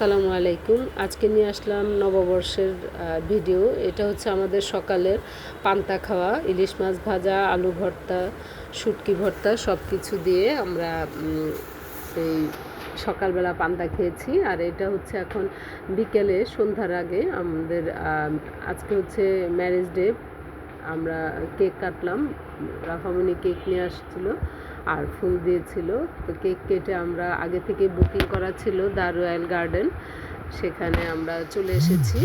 আসসালামু আলাইকুম। আজকে নিয়ে আসলাম নববর্ষের ভিডিও। এটা হচ্ছে আমাদের সকালের পান্তা খাওয়া, ইলিশ মাছ ভাজা, আলু ভর্তা, শুটকি ভর্তা সব কিছু দিয়ে আমরা এই সকালবেলা পান্তা খেয়েছি। আর এটা হচ্ছে এখন বিকেলে, সন্ধ্যার আগে আমাদের আজকে হচ্ছে ম্যারেজ ডে। আমরা কেক কাটলাম। রাফামণি কেক নিয়ে আসছিল। আর ফুল দিয়েছিল। তো কেক কেটে আমরা আগে থেকে বুকিং করা ছিল দ্য রয়্যাল গার্ডেন। সেখানে আমরা চলে এসেছি।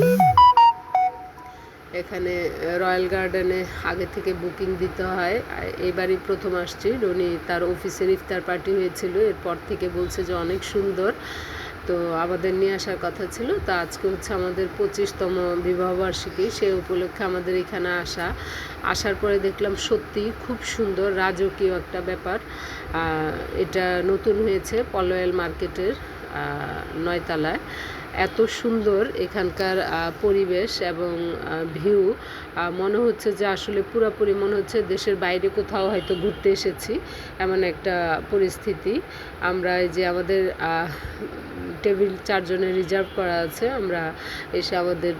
এখানে রয়্যাল গার্ডেনে আগে থেকে বুকিং দিতে হয়। এবারই প্রথম আসছি। রনি তার অফিসের ইফতার পার্টি হয়েছিল। এরপর থেকে বলছে যে অনেক সুন্দর। তো আমাদের নিয়ে আসার কথা ছিল। তো আজকে হচ্ছে আমাদের পঁচিশতম বিবাহবার্ষিকী, সে উপলক্ষে আমাদের এখানে আসা। আসার পরে দেখলাম সত্যি খুব সুন্দর, রাজকীয় একটা ব্যাপার। এটা নতুন হয়েছে পলয়েল মার্কেটের নয়তলায়। এত সুন্দর এখানকার পরিবেশ এবং ভিউ। মনে হচ্ছে যে আসলে পুরোপুরি মনে হচ্ছে দেশের বাইরে কোথাও হয়তো ঘুরতে এসেছি, এমন একটা পরিস্থিতি। আমরা যে আমাদের টেবিল চারজনের রিজার্ভ করা আছে। আমরা এসে আমাদের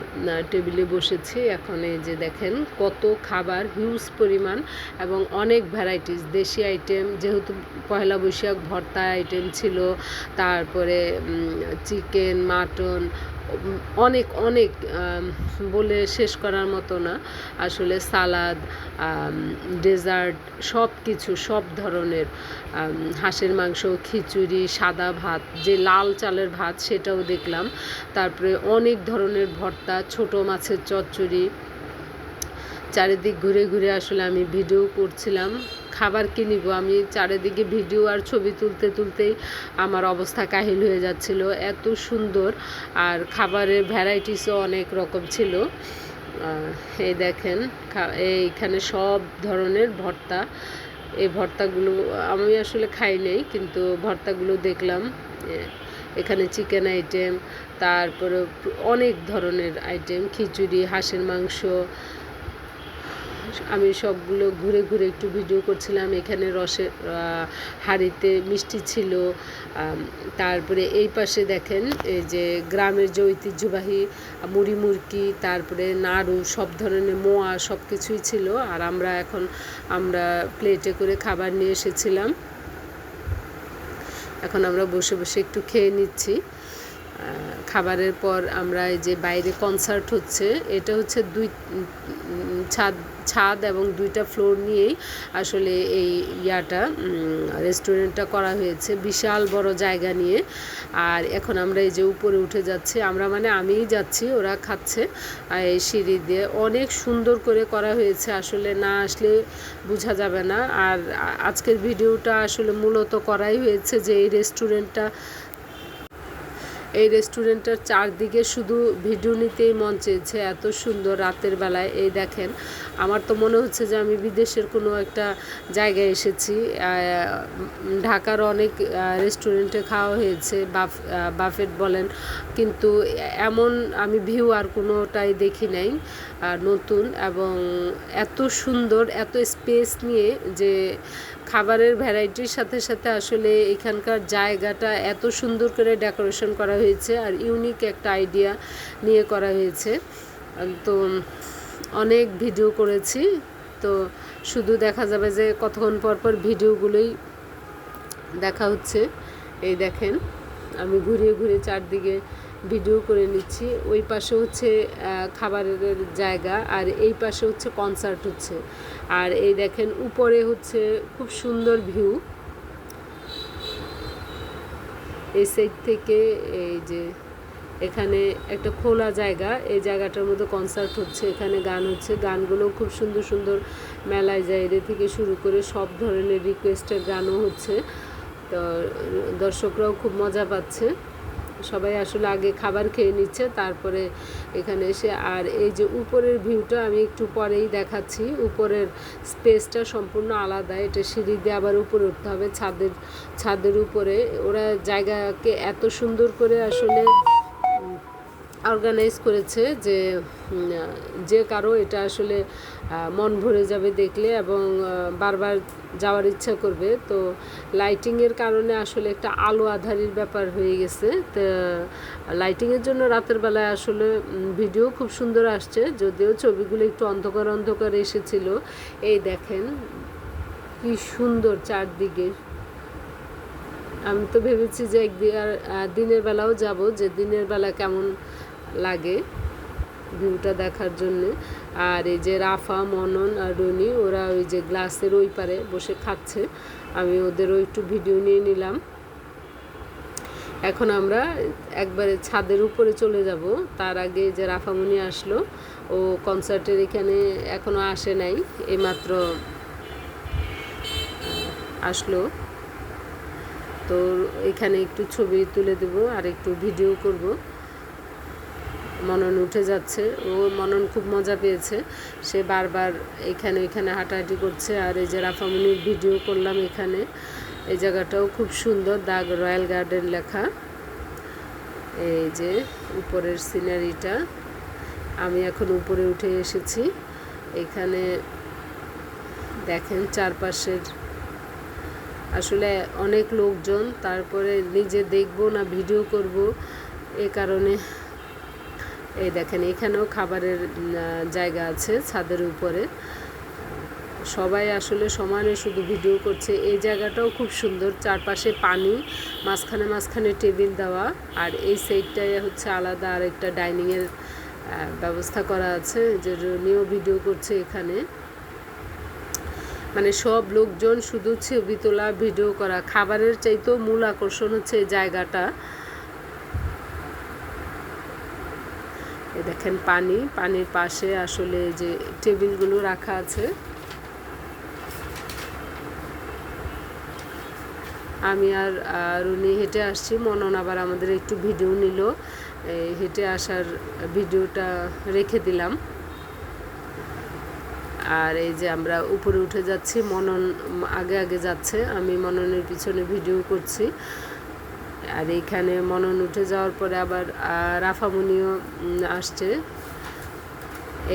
টেবিলে বসেছি। এখন এই যে দেখেন কত খাবার হিউজ পরিমাণ এবং অনেক ভ্যারাইটিস দেশি আইটেম যেহেতু পয়লা বৈশাখ ভর্তা আইটেম ছিল, তারপরে চিকেন মাটন অনেক অনেক বলে শেষ করার মতো না। আসলে সালাদ ডেজার্ট সব কিছু সব ধরনের হাঁসের মাংস, খিচুড়ি, সাদা ভাত, যে লাল চালের ভাত সেটাও দেখলাম। তারপরে অনেক ধরনের ভর্তা, ছোট মাছের চচ্চড়ি চারিদিক ঘুরে ঘুরে আসলে আমি ভিডিও করছিলাম। খাবার কি নিব? আমি চারিদিকে ভিডিও আর ছবি তুলতে তুলতেই আমার অবস্থা কাহিল হয়ে যাচ্ছিল। এত সুন্দর আর খাবারের ভ্যারাইটিসও অনেক রকম ছিল। এই দেখেন এইখানে সব ধরনের ভর্তা। এই ভর্তাগুলো আমি আসলে খাই নাই, কিন্তু ভর্তাগুলো দেখলাম। এখানে চিকেন আইটেম তারপরে অনেক ধরনের আইটেম খিচুড়ি, হাঁসের মাংস আমি সবগুলো ঘুরে ঘুরে একটু ভিডিও করছিলাম। এখানে রসের হাঁড়িতে মিষ্টি ছিল। তারপরে এই পাশে দেখেন, এই যে গ্রামের যে ঐতিহ্যবাহী মুড়ি মুরকি তারপরে নাড়ু, সব ধরনের মোয়া সব কিছুই ছিল। আর আমরা এখন আমরা প্লেটে করে খাবার নিয়ে এসেছিলাম। এখন আমরা বসে বসে একটু খেয়ে নিচ্ছি। খাবারের পর আমরা এই যে বাইরে কনসার্ট হচ্ছে, এটা হচ্ছে দুই ছাদ ছাদ এবং দুইটা ফ্লোর নিয়েই আসলে এই ইয়াটা রেস্টুরেন্টটা করা হয়েছে। বিশাল বড় জায়গা নিয়ে। আর এখন আমরা এই যে উপরে উঠে যাচ্ছি, আমরা মানে আমিই যাচ্ছি, ওরা খাচ্ছে। এই সিঁড়ি দিয়ে অনেক সুন্দর করে করা হয়েছে, আসলে না আসলে বোঝা যাবে না। আর আজকের ভিডিওটা আসলে মূলত করাই হয়েছে যে এই রেস্টুরেন্টটা এই রেস্টুরেন্টটার চারদিকে শুধু ভিডিও নিতেই মন চেয়েছে, এত সুন্দর রাতের বেলায়। এই দেখেন, আমার তো মনে হচ্ছে যে আমি বিদেশের কোনো একটা জায়গায় এসেছি। ঢাকার অনেক রেস্টুরেন্টে খাওয়া হয়েছে, বাফ বাফেট বলেন। কিন্তু এমন আমি ভিউ আর কোনোটাই দেখি নাই। নতুন এবং এত সুন্দর, এত স্পেস নিয়ে যে খাবারের ভ্যারাইটির সাথে সাথে আসলে এখানকার জায়গাটা এত সুন্দর করে ডেকোরেশন করা হয়েছে আর ইউনিক একটা আইডিয়া নিয়ে করা হয়েছে। তো অনেক ভিডিও করেছি, তো শুধু দেখা যাবে যে কতক্ষণ পর পর ভিডিওগুলোই দেখা হচ্ছে। এই দেখেন, আমি ঘুরিয়ে ঘুরিয়ে চারদিকে ভিডিও করে নিচ্ছি। ওই পাশে হচ্ছে খাবারের জায়গা আর এই পাশে হচ্ছে কনসার্ট হচ্ছে। আর এই দেখেন, উপরে হচ্ছে খুব সুন্দর ভিউ এই সাইড থেকে এই যে এখানে একটা খোলা জায়গা, এই জায়গাটার মধ্যে কনসার্ট হচ্ছে, এখানে গান হচ্ছে। গানগুলো খুব সুন্দর সুন্দর মেলায় জায়গা থেকে শুরু করে সব ধরনের রিকোয়েস্টের গানও হচ্ছে। তো দর্শকরাও খুব মজা পাচ্ছে। সবাই আসলে আগে খাবার খেয়ে নিচ্ছে, তারপরে এখানে এসে আর এই যে উপরের ভিউটা আমি একটু পরেই দেখাচ্ছি। উপরের স্পেসটা সম্পূর্ণ আলাদা, এটা সিঁড়ি দিয়ে আবার উপরে উঠতে হবে ছাদের ছাদের উপরে। ওরা জায়গাকে এত সুন্দর করে আসলে অর্গানাইজ করেছে যে যে কারও এটা আসলে মন ভরে যাবে দেখলে এবং বারবার যাওয়ার ইচ্ছা করবে। তো লাইটিংয়ের কারণে আসলে একটা আলো আধারির ব্যাপার হয়ে গেছে। তো লাইটিংয়ের জন্য রাতের বেলায় আসলে ভিডিও খুব সুন্দর আসছে। যদিও ছবিগুলো একটু অন্ধকার অন্ধকার এসেছিল। এই দেখেন, কি সুন্দর চারদিকে। আমি তো ভেবেছি যে একদিন আর দিনের বেলাও যাব। যে দিনের বেলা কেমন লাগে ভিউটা দেখার জন্য। আর এই যে রাফা, মনন আর রনি, ওরা ওই যে গ্লাসের ওই পারে বসে খাচ্ছে। আমি ওদেরও একটু ভিডিও নিয়ে নিলাম। এখন আমরা একবারে ছাদের উপরে চলে যাব। তার আগে যে রাফামণি আসলো। ও কনসার্টের এখানে এখনও আসে নাই, এইমাত্র আসলো। তো এখানে একটু ছবি তুলে দেব আর একটু ভিডিও করব। মনন উঠে যাচ্ছে। ও মনন খুব মজা পেয়েছে। সে বারবার এখানে এখানে হাঁটাহাঁটি করছে। আর এই যে রাফামনির ভিডিও করলাম এখানে, এই জায়গাটাও খুব সুন্দর। দাগ রয়্যাল গার্ডেন লেখা। এই যে উপরের সিনারিটা। আমি এখন উপরে উঠে এসেছি। এখানে দেখেন চারপাশের আসলে অনেক লোকজন, তারপরে নিজে দেখব না ভিডিও করব। এ কারণে এই দেখেন, এখানেও খাবারের জায়গা আছে ছাদের উপরে। সবাই আসলে সমানে শুধু ভিডিও করছে। এই জায়গাটাও খুব সুন্দর, চারপাশে পানি, মাঝখানে মাঝখানে টেবিল দেওয়া, আর এই সাইডটায় হচ্ছে আলাদা আর একটা ডাইনিংয়ের ব্যবস্থা করা আছে, যে নিয়েও ভিডিও করছে এখানে। মানে সব লোকজন শুধু ছবি তোলা, ভিডিও করা। খাবারের চাইতেও মূল আকর্ষণ হচ্ছে এই জায়গাটা। দেখেন পানি, পানির পাশে আসলে যে টেবিলগুলো রাখা আছে। আমি আর রুনি হেঁটে আসছি। মনন আবার আমাদের একটু ভিডিও নিল। হেঁটে আসার ভিডিওটা রেখে দিলাম। আর এই যে আমরা উপরে উঠে যাচ্ছি। মনন আগে আগে যাচ্ছে। আমি মননের পিছনে ভিডিও করছি। আর এইখানে মনন উঠে যাওয়ার পরে আবার আহ, রাফামণিও আসছে।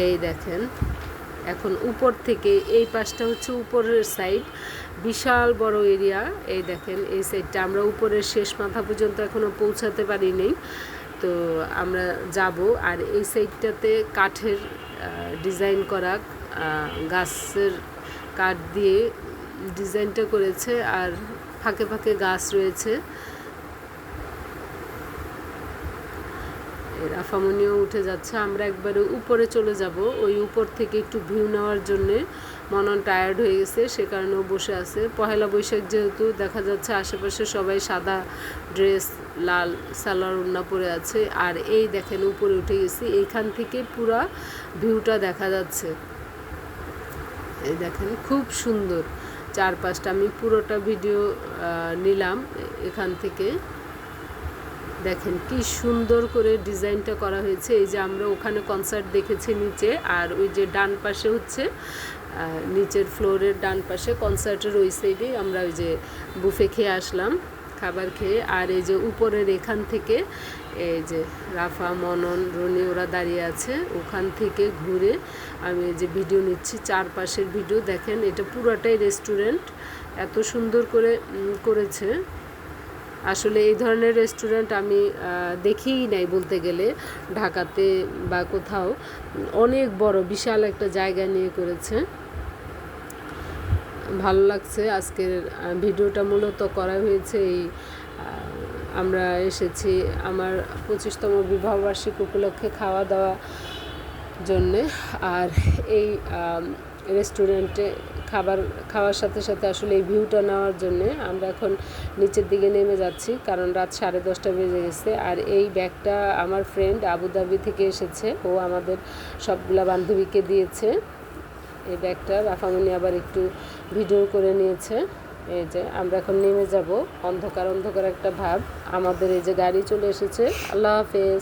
এই দেখেন এখন উপর থেকে এই পাশটা হচ্ছে উপরের সাইড বিশাল বড় এরিয়া এই দেখেন এই সাইডটা আমরা উপরের শেষ মাথা পর্যন্ত এখনও পৌঁছাতে পারিনি। তো আমরা যাব আর এই সাইডটাতে কাঠের ডিজাইন করা গাছের কাঠ দিয়ে ডিজাইনটা করেছে আর ফাঁকে ফাঁকে গাছ রয়েছে। রাফামনিও উঠে যাচ্ছে। আমরা একবারে উপরে চলে যাব। ওই উপর থেকে একটু ভিউ নেওয়ার জন্যে মনন টায়ার্ড হয়ে গেছে, সে কারণেও বসে আছে। পহেলা বৈশাখ যেহেতু দেখা যাচ্ছে আশেপাশে সবাই সাদা ড্রেস লাল সালোয়ার ওড়না পরে আছে। আর এই দেখেন উপরে উঠে গেছি। এইখান থেকে পুরা ভিউটা দেখা যাচ্ছে। এই দেখেন খুব সুন্দর চারপাশটা। আমি পুরোটা ভিডিও নিলাম এখান থেকে। দেখেন কি সুন্দর করে ডিজাইনটা করা হয়েছে। এই যে আমরা ওখানে কনসার্ট দেখেছি নিচে আর ওই যে ডান পাশে হচ্ছে নিচের ফ্লোরের ডান পাশে কনসার্টের ওই সাইডে আমরা ওই যে বুফে খেয়ে আসলাম, খাবার খেয়ে। আর এই যে উপরের এখান থেকে এই যে রাফা, মনন, রনি ওরা দাঁড়িয়ে আছে, ওখান থেকে ঘুরে আমি যে ভিডিও নিচ্ছি, চারপাশের ভিডিও দেখেন এটা পুরোটাই রেস্টুরেন্ট এত সুন্দর করে করেছে। আসলে এই ধরনের রেস্টুরেন্ট আমি দেখিই নাই বলতে গেলে, ঢাকাতে বা কোথাও। অনেক বড়, বিশাল একটা জায়গা নিয়ে করেছে। ভালো লাগছে আজকের ভিডিওটা মূলত করা হয়েছে এই আমরা এসেছি আমার পঁচিশতম বিবাহবার্ষিক উপলক্ষে খাওয়া দাওয়া জন্যে। আর এই রেস্টুরেন্টে খাবার খাওয়ার সাথে সাথে আসলে এই ভিউটা নেওয়ার জন্যে আমরা এখন নিচের দিকে নেমে যাচ্ছি, কারণ রাত সাড়ে দশটা বেজে গেছে। আর এই ব্যাগটা আমার ফ্রেন্ড আবুধাবি থেকে এসেছে। ও আমাদের সবগুলা বান্ধবীকে দিয়েছে। এই ব্যাগটা রাফামণি আবার একটু ভিডিও করে নিয়েছে। এই যে আমরা এখন নেমে যাব। অন্ধকার অন্ধকার একটা ভাব। আমাদের এই যে গাড়ি চলে এসেছে। আল্লাহ হাফেজ।